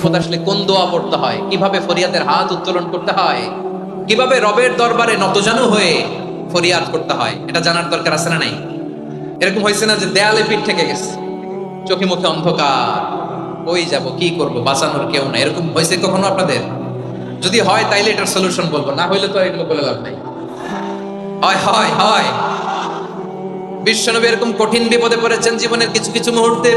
বিপদ আসলে কোন দোয়া পড়তে হয়? কীভাবে ফরিয়াদের হাত উত্তোলন করতে হয়? কীভাবে রবের দরবারে নতজানু হয়ে ফরিয়াদ করতে হয়? এটা জানার দরকার আছে না নাই? এরকম হয়েছে না যে দেয়ালে পিঠ থেকে গেছে। চোখে মুখে অন্ধকার। ওই যাব, কি করব, বাঁচানোর কেউ না এরকম হয়েছে কখনো আপনাদের? যদি হয় তাইলে এটার সলিউশন বলব। না হইলে তো এগুলো বলে লাভ নাই। হয় হয় হয়। বিশ্বনবী এরকম কঠিন বিপদে পড়েছেন জীবনের কিছু কিছু মুহূর্তে।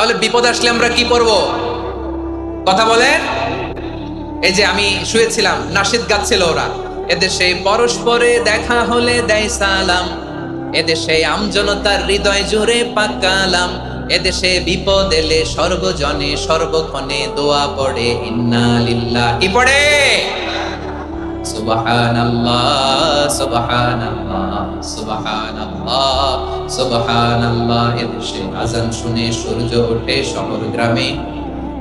তাহলে বিপদ আসলে আমরা কি করব কথা বলেন এই যে আমি শুয়েছিলাম, নাসিদ গাচ্ছিল ওরা। এদেশে পরস্পরে দেখা হলে দেয় সালাম। এদেশে আমজনতার হৃদয় জুড়ে পাকালাম এদেশে বিপদ এলে সর্বজনে সর্বক্ষণে দোয়া পড়ে, ইন্না লিল্লাহ। কি পড়ে? এদেশে শুনে সূর্য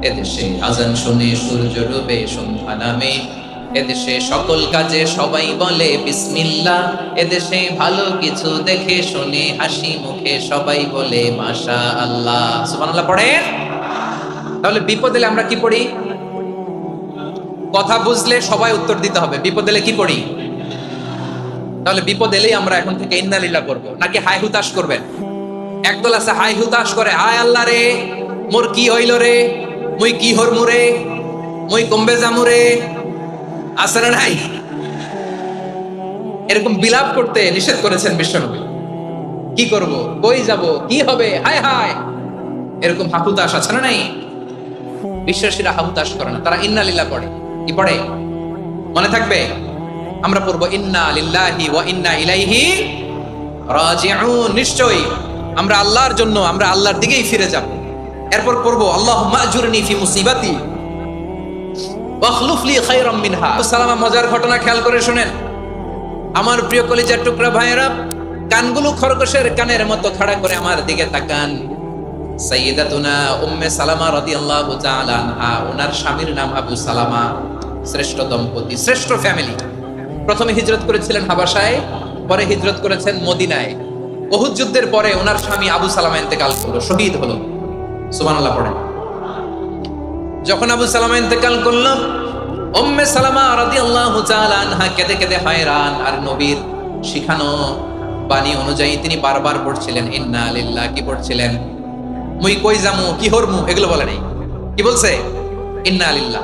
এদেশে শুনে সূর্য ডুবে এদেশে সকল কাজে সবাই বলে বিসমিল্লাহ। এদেশে ভালো কিছু দেখে শুনে হাসি মুখে সবাই বলে মাশা আল্লাহ পড়েন। তাহলে বিপদ আমরা কি পড়ি? কথা বুঝলে সবাই উত্তর দিতে হবে। বিপদ এলে কি পড়ি তাহলে বিপদ এলেই আমরা এখন থেকে ইন্নালিল্লাহ করব। নাকি হাই হুতাশ করবেন? একদল আছে হাই হুতাশ করে, হায় আল্লাহ রে, মোর কি হইল রে? মুই কি হরমু রে? মুই কমবে জামু রে? আছে না নাই? এরকম বিলাপ করতে নিষেধ করেছেন বিশ্বনবী। কি করব? কই যাব? কি হবে? হায় হায়! এরকম হাহুতাশ আছে না নাই? বিশ্বাসীরা হাহুতাশ করে না, তারা ইন্নালিল্লাহ পড়ে কি পড়ে? মনে থাকবে? আমরা পড়ব, ইন্না লিল্লাহি ওয়া ইন্না ইলাইহি রাজিউন। নিশ্চয়ই আমরা আল্লাহর জন্য, আমরা আল্লাহর দিকেই ফিরে যাব। এরপর পড়ব, আল্লাহুম্মা আজুরনি ফি মুসিবাতি ওয়াখলুফ লি খায়রাম মিনহা। সালামা মজার ঘটনা খেয়াল করে শুনেন। আমার প্রিয় কলিজার টুকরা ভাইয়েরা, কানগুলো খরগোশের কানের মতো খাড়া করে আমার দিকে তাকান। সাইয়্যিদাতুনা উম্মে সালামা রাদিয়াল্লাহু তাআলা আনহা, ওনার স্বামীর নাম আবু সালামা। শ্রেষ্ঠ দম্পতি, শ্রেষ্ঠ ফ্যামিলি প্রথমে হিজরত করেছিলেন হাবাসায় পরে হিজরত করেছেন মদিনায়। উহুদ যুদ্ধের পরে ওনার স্বামী আবু সালামা ইন্তেকাল করল, শহীদ হলো। সুবহানাল্লাহ পড়েন। যখন আবু সালামা ইন্তেকাল করল, উম্মে সালামা রাদিয়াল্লাহু তাআলা আনহা কেঁদে কেঁদে হয়রান, আর নবীর শিখানো বাণী অনুযায়ী তিনি বারবার পড়ছিলেন, ইন্না লিল্লাহ কি পড়ছিলেন? মুই কই জামু কি হরমু? এগুলো বলে নাই। কি বলছে? ইন্না আলিল্লাহ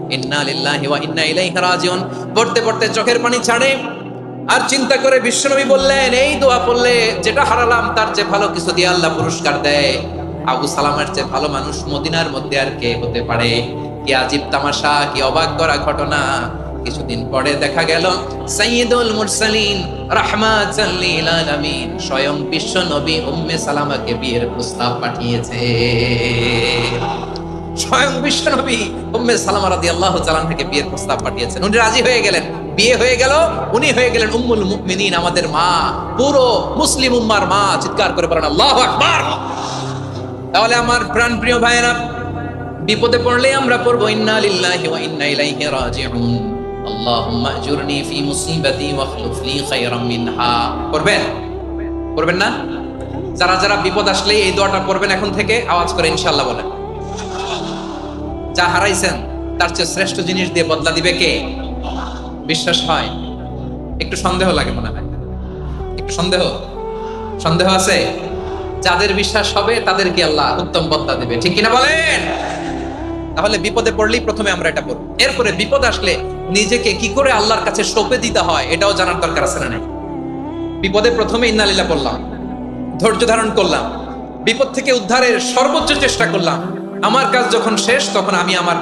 ইন্না লিল্লাহি ওয়া ইন্না ইলাইহি রাজিউন। পড়তে পড়তে চোখের পানি ছাড়ে আর চিন্তা করে বিশ্বনবী বললেন, এই দোয়া পড়লে যেটা হারালাম, তার চেয়ে ভালো কিছু দিয়ে আল্লাহ পুরস্কার দেয়। আবু সালামের চেয়ে ভালো মানুষ মদিনার মধ্যে আর কে হতে পারে? কি আজীব তামাশা, কি অবাক করা ঘটনা? কিছুদিন পরে দেখা গেল, সাইয়্যিদুল মুরসালিন রাহমাতাল স্বয়ং বিশ্ব নবী উম্মে সালামাকে বিয়ের প্রস্তাব পাঠিয়েছে। স্বয়ং বিশ্ব নবী উম্মে সালামা রাদিয়াল্লাহু তাআলা থেকে বিয়ের প্রস্তাব পাঠিয়েছেন। উনি রাজি হয়ে গেলেন। বিয়ে হয়ে গেল, উনি হয়ে গেলেন উম্মুল মুমিনিন, আমাদের মা, পুরো মুসলিম উম্মার মা, চিৎকার করে বলেন, আল্লাহু আকবার! তাহলে আমার প্রাণ প্রিয় ভাইয়েরা, বিপদে পড়লে আমরা পড়ব, ইন্না লিল্লাহি ওয়া ইন্না ইলাইহি রাজিউন। আল্লাহুম্মা আজুরনি ফি মুসিবাতি ওয়াখলুফ লি খায়রাম মিনহা। পড়বেন? পড়বেন না? যারা যারা বিপদ আসলে এই দোয়াটা পড়বেন এখন থেকে, আওয়াজ করে ইনশাআল্লাহ বলেন। যা হারাইছেন, তার চেয়ে শ্রেষ্ঠ জিনিস দিয়ে বদলা দিবে কে? বিশ্বাস হয়? একটু সন্দেহ লাগে মনে হয়। একটু সন্দেহ? সন্দেহ আছে? যাদের বিশ্বাস হবে, তাদেরকে আল্লাহ উত্তম বদলা দেবে। ঠিক কিনা বলেন? তাহলে বিপদে পড়লেই প্রথমে আমরা এটা পড়ব এরপরে বিপদ আসলে নিজেকে কি করে আল্লাহর কাছে সঁপে দিতে হয়, এটাও জানার দরকার আছে না বিপদে প্রথমে ইন্নালিল্লাহ পড়লাম ধৈর্য ধারণ করলাম। বিপদ থেকে উদ্ধারের সর্বোচ্চ চেষ্টা করলাম। আমার কাজ যখন শেষ, তখন আমি আমার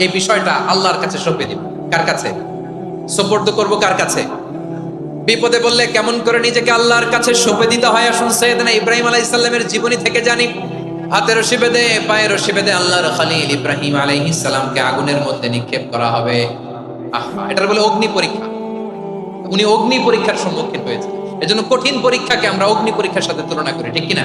এই বিষয়টা আল্লাহর কাছে সঁপে দিব। কার কাছে? সোপর্দ করব কার কাছে? বিপদে বললে কেমন করে নিজেকে আল্লাহর কাছে সঁপে দিতে হয়? আসুন সৈয়দনা ইব্রাহিম আলাইহিস সালামের জীবনী থেকে জানি। হাতে রশি বেঁধে, পায়ে রশি বেঁধে আল্লাহর খালিল ইব্রাহিম আলাইহিস সালামকে আগুনের মধ্যে নিক্ষেপ করা হবে। আহা, এটার বলে অগ্নি পরীক্ষা। উনি অগ্নি পরীক্ষার সম্মুখীন হয়েছে এজন্য কঠিন পরীক্ষাকে আমরা অগ্নি পরীক্ষার সাথে তুলনা করি, ঠিক কিনা?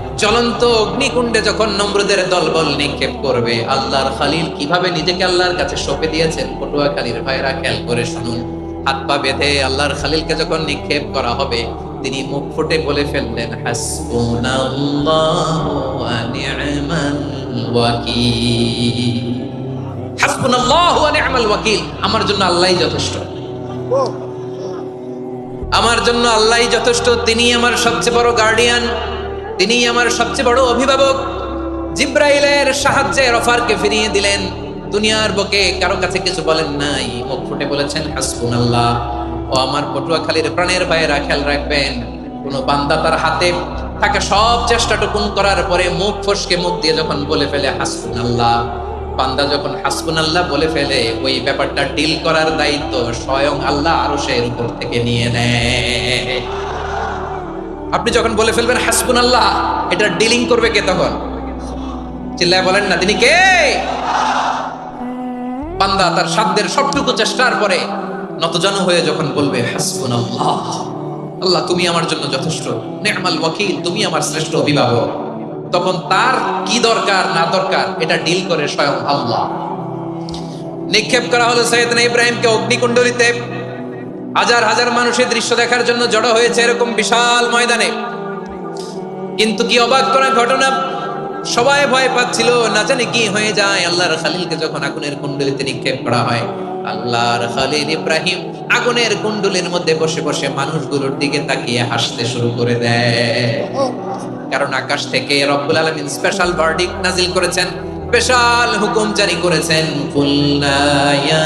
জ্বলন্ত অগ্নিকুণ্ডে যখন নম্রদের দলবল নিক্ষেপ করবে আল্লাহর খালিল কীভাবে নিজেকে আল্লাহর কাছে সঁপে দিয়েছেন? পটুয়া খালির ভাইরা খেয়াল করে শুনুন। হাত পা বেঁধে আল্লাহর খালিলকে যখন নিক্ষেপ করা হবে তিনি মুখ ফুটে বলে ফেললেন ওয়াকিল। আমার জন্য আল্লাহই যথেষ্ট। আমার জন্য আল্লাহই যথেষ্ট। তিনি আমার সবচেয়ে বড় গার্ডিয়ান তিনি আমার সবচেয়ে বড় অভিভাবক। জিব্রাইলের সাহায্যে রফারকে ফিরিয়ে দিলেন। দুনিয়ার বকে কারও কাছে কিছু বলেন নাই। মুখ ফুটে বলেছেন হাসবুন আল্লাহ ও আমার পটুয়াখালীর প্রাণের ভাইয়েরা খেয়াল রাখবেন, কোন বান্দা তার হাতে তাকে সব চেষ্টাটুকুন করার পরে মুখ ফসকে মুখ দিয়ে যখন বলে ফেলে হাসবুন আল্লাহ বান্দা যখন হাসবুন আল্লাহ বলে ফেলে, ওই ব্যাপারটা ডিল করার দায়িত্ব স্বয়ং আল্লাহ আরও এর উপর থেকে নিয়ে নেয়। আপনি যখন বলে ফেলবেন হাসবুন আল্লাহ এটা ডিলিং করবে কে তখন? চিল্লায় বলেন না, তিনি কে? বান্দা তার সাধ্যের সবটুকু চেষ্টার পরে নতজন হয়ে যখন বলবে হাসবুন আল্লাহ আল্লাহ তুমি আমার জন্য যথেষ্ট। নেহমাল ওয়াকিল, তুমি আমার শ্রেষ্ঠ অভিভাবক। তখন তার কি দরকার, না দরকার, এটা ডিল করে স্বয়ং আল্লাহ। নিক্ষেপ করা হলো সৈয়দনা ইব্রাহিমকে অগ্নিকুণ্ডলিতে হাজার হাজার মানুষের দৃশ্য দেখার জন্য জড়ো হয়েছে এরকম বিশাল ময়দানে। কিন্তু কি অবাক করা ঘটনা? সবাই ভয় পাচ্ছিল, না জানি কি হয়ে যায়। আল্লাহর খালিলকে যখন আগুনের কুণ্ডলিতে নিক্ষেপ করা হয়, আল্লাহর খালিল ইব্রাহিম আগুনের কুণ্ডলির মধ্যে বসে বসে মানুষগুলোর দিকে তাকিয়ে হাসতে শুরু করে দেয়। কারণ আকাশ থেকে রব্বুল আলামিন স্পেশাল ভার্ডিক্ট নাজিল করেছেন স্পেশাল হুকুম জারি করেছেন কুল্লা ইয়া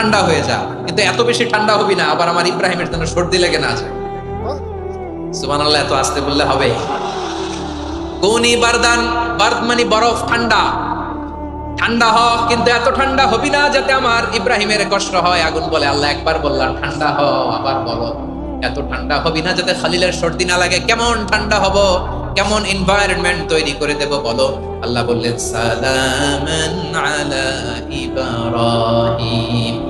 ঠান্ডা হয়ে যা। কিন্তু এত বেশি ঠান্ডা হবি না, আবার আমার ইব্রাহিমের জন্য সর্দি লেগে না যায়। সুমান এত আসতে বললে হবে। কুনি বারদান বার্দ মানে বরফ, ঠান্ডা। ঠান্ডা হ কিন্তু এত ঠান্ডা হবি না যাতে আমার ইব্রাহিমের কষ্ট হয়। আগুন বলে, আল্লাহ একবার বললাম, ঠান্ডা হ আবার বলো। এত ঠান্ডা হবি না যাতে খালিলের সর্দি না লাগে। কেমন ঠান্ডা হব? কেমন এনভায়রনমেন্ট তৈরি করে দেব বলো? আল্লাহ বললেন, সালামান আলা ইব্রাহিম।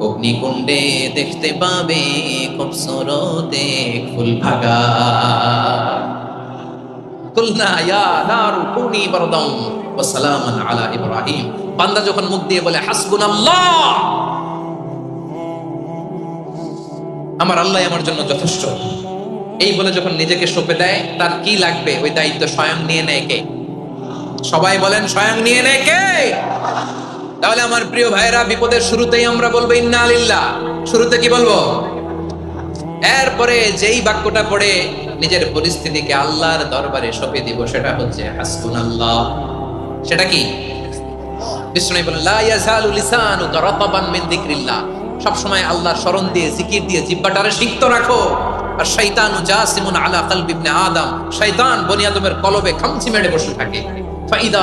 অগ্নিকুণ্ডে দেখতে পাবে খুবসুরতে ফুল ভাগা কুলনা ইয়া নারু কুনি ওয়া সালামান আলা ইব্রাহিম। বান্দা যখন মুখ দিয়ে বলে, হাসবুনাল্লাহ! আমার আল্লাহ আমার জন্য যথেষ্ট। এই বলে যখন নিজেকে সঁপে দেয়, তার কি লাগবে? ওই দায়িত্ব স্বয়ং নিয়ে নেয় কে? সবাই বলেন, স্বয়ং নিয়ে নেয় কে? তাহলে আমার প্রিয় ভাইরা বিপদের শুরুতেই আমরা বলব, ইন্না আলিল্লাহ শুরুতে কি বলব? এরপরে যেই বাক্যটা পড়ে নিজের পরিস্থিতিকে আল্লাহর দরবারে সঁপে দিব, সেটা হচ্ছে হাসবুন আল্লাহ সেটা কি? কলবি খামচি মেরে বসে থাকে। ফাইদা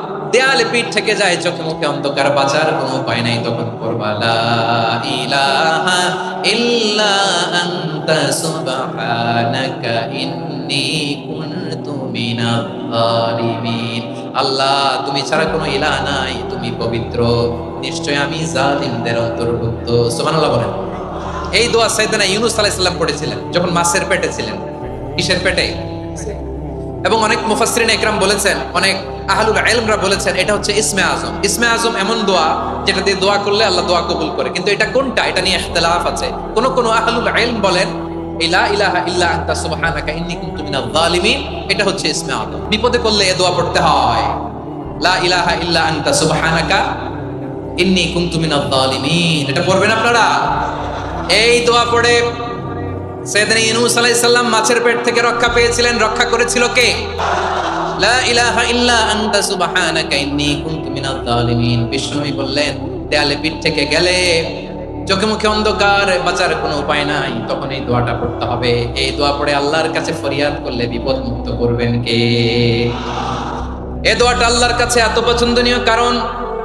দেয়ালে পিঠ থেকে যায়, চোখে মুখে অন্ধকার বাঁচার কোনো উপায় নাই তখন আল্লাহ, তুমি ছাড়া কোনো ইলাহ নাই, তুমি পবিত্র। নিশ্চয় আমি জালিমদের অন্তর্ভুক্ত। সুবহানাল্লাহ বলেন। এই দোয়া সাইদানা ইউনুস আলাইহিস সালাম পড়েছিলেন, যখন মাছের পেটে ছিলেন। কিসের পেটে? এবং অনেক মুফাসসিরিন একরাম বলেছেন, অনেক আহলুল ইলমরা বলেছেন, এটা হচ্ছে ইসমে আজম। ইসমে আজম এমন দোয়া যেটা দিয়ে দোয়া করলে আল্লাহ দোয়া কবুল করে। কিন্তু এটা কোনটা? এটা নিয়ে ইখতিলাফ আছে। কোন কোন আহলুল ইলম বলেন ইলা ইলাহা ইল্লা আনতা সুবহানাকা ইন্নী কুনতু মিনাল জালিমিন এটা হচ্ছে ইসমে আজম। বিপদে পড়লে এই দোয়া পড়তে হয়। লা ইলাহা ইল্লা আনতা সুবহানাকা ইন্নী কুনতু মিনাল জালিমিন এটা পড়বেন আপনারা? এই দোয়া পড়ে সৈয়দনা ইউনূস আলাইহিস মাছের পেট থেকে রক্ষা পেয়েছিলেন। রক্ষা করেছিল কে? লা ইলাহা ইল্লা আনতা সুবহানাকা ইন্নী কুনতু মিনাজ জালিমিন বিষ্ণুই বললেন, দেয়ালে পিঠ থেকে গেলে চোখে মুখে অন্ধকার, বাঁচার কোনো উপায় নাই। তখন এই দোয়াটা পড়তে হবে। এই দোয়া পড়ে আল্লাহর কাছে ফরিয়াদ করলে বিপদ মুক্ত করবেন কে? এ দোয়াটা আল্লাহর কাছে এত পছন্দনীয় কারণ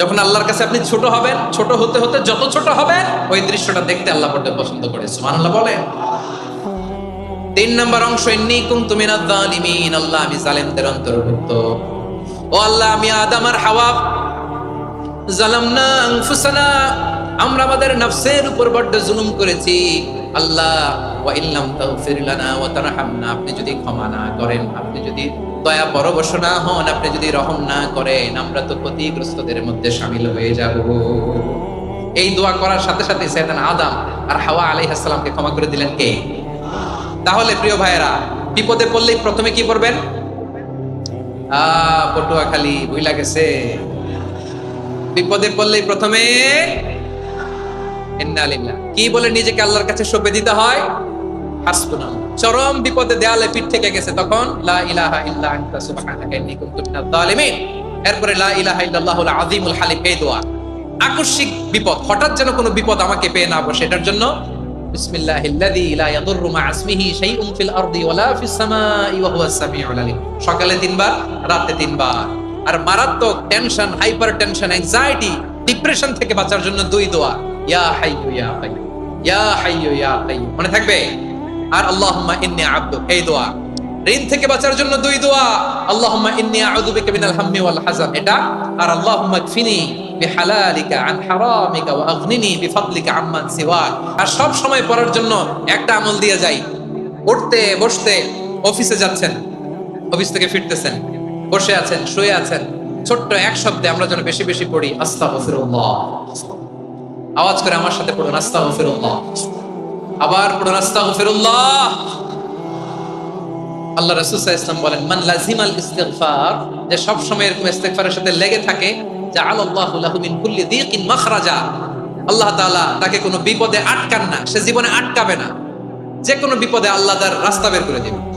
যখন আল্লাহর কাছে আপনি ছোট হবেন, ছোট হতে হতে যত ছোট হবেন, ওই দৃশ্যটা দেখতে আল্লাহ পড়তে পছন্দ করে। সুবহানাল্লাহ বলে। তিন নম্বর অংশ, ইন্নী তুমি মিনাজ জালিমিন আল্লাহ আমি জালেমদের অন্তর্ভুক্ত। ও আল্লাহ, আমি আদম আর হাওয়া, জালামনা আনফুসানা আমরা আমাদের নফসের উপর বড্ড জুলুম করেছি। আল্লাহ ওয়া ইল্লাম তাগফির লানা ওয়া তারহামনা আপনি যদি ক্ষমা না করেন, আপনি যদি দয়া পরবশ না হন, আপনি যদি রহম না করেন, আমরা তো ক্ষতিগ্রস্তদের মধ্যে শামিল হয়ে যাব। এই দোয়া করার সাথে সাথে সেদিন আদম আর হাওয়া আলাইহিস সালামকে ক্ষমা করে দিলেন কে? তাহলে প্রিয় ভাইয়েরা, বিপদে পড়লেই প্রথমে কি করবেন? পটুয়াখালী, বুইলা গেছে। বিপদে পড়লেই প্রথমে। কি বলে নিজেকে আল্লাহর কাছে সঁপে দিতে হয়? চরম বিপদে দেয়ালে পিঠ থেকে গেছে তখন এরপরে লা আকস্মিক বিপদ, হঠাৎ যেন কোনো বিপদ আমাকে পেয়ে না বসে, এটার জন্য সকালে তিনবার, রাতে তিনবার। আর মারাত্মক tension hyper tension anxiety depression থেকে বাঁচার জন্য দুই দোয়া। মনে থাকবে? আর এই দোয়া। ঋণ থেকে বাঁচার জন্য দুই দোয়া। এটা। আর আর সব সময় পড়ার জন্য একটা আমল দিয়ে যাই। উঠতে, বসতে, অফিসে যাচ্ছেন, অফিস থেকে ফিরতেছেন, বসে আছেন, শুয়ে আছেন। ছোট্ট এক শব্দে আমরা যেন বেশি বেশি পড়ি, আস্তাগফিরুল্লাহ। আওয়াজ করে আমার সাথে পড়ুন, আস্তাগফিরুল্লাহ। আবার পড়ুন, আস্তাগফিরুল্লাহ। আল্লাহ রাসূল সাল্লাল্লাহু বলেন, মান লাজিমাল ইস্তিগফার যে সব সময় এরকম ইস্তিগফারের সাথে লেগে থাকে, জাআলাল্লাহু লাহু মিন কুল্লি দীকিন মাখরাজা। আল্লাহ তাআলা তাকে কোনো বিপদে আটকান না, সে জীবনে আটকাবে না। যে কোনো বিপদে আল্লাহ তার রাস্তা বের করে দিবে।